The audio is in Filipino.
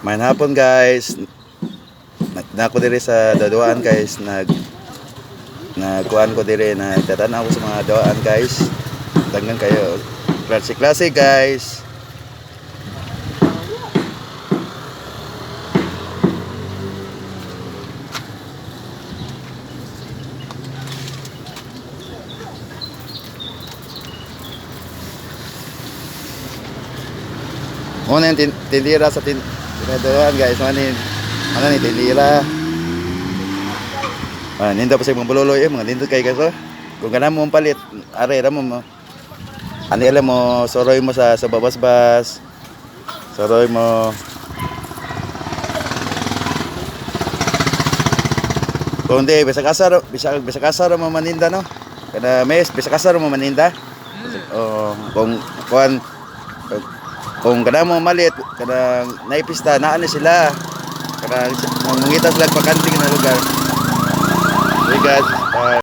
Main hapon guys. Na- Nako diri sa daduan guys nag nagkuan ko diri na tatanaw ko sa mga dawaan guys. Danggan kayo. Klase klase guys. Muna yung tin tindira sa tin tinadawan guys. Yung ano ni tindira. Ah, ninda pa sa mga bululoy eh, mga nindot kay kaso. Kung kana mo palit, are ra mo. Ano alam mo, soroy mo sa sa babas-bas. Soroy mo. Kung di, bisa kasar, bisa bisa kasar mo maninda no. Kada mes, bisa kasar mo maninda. Oh, kung kuan kung kada mo malit, kada naipista, naan na sila. Kada mangita sila pakanting na lugar. Hey guys,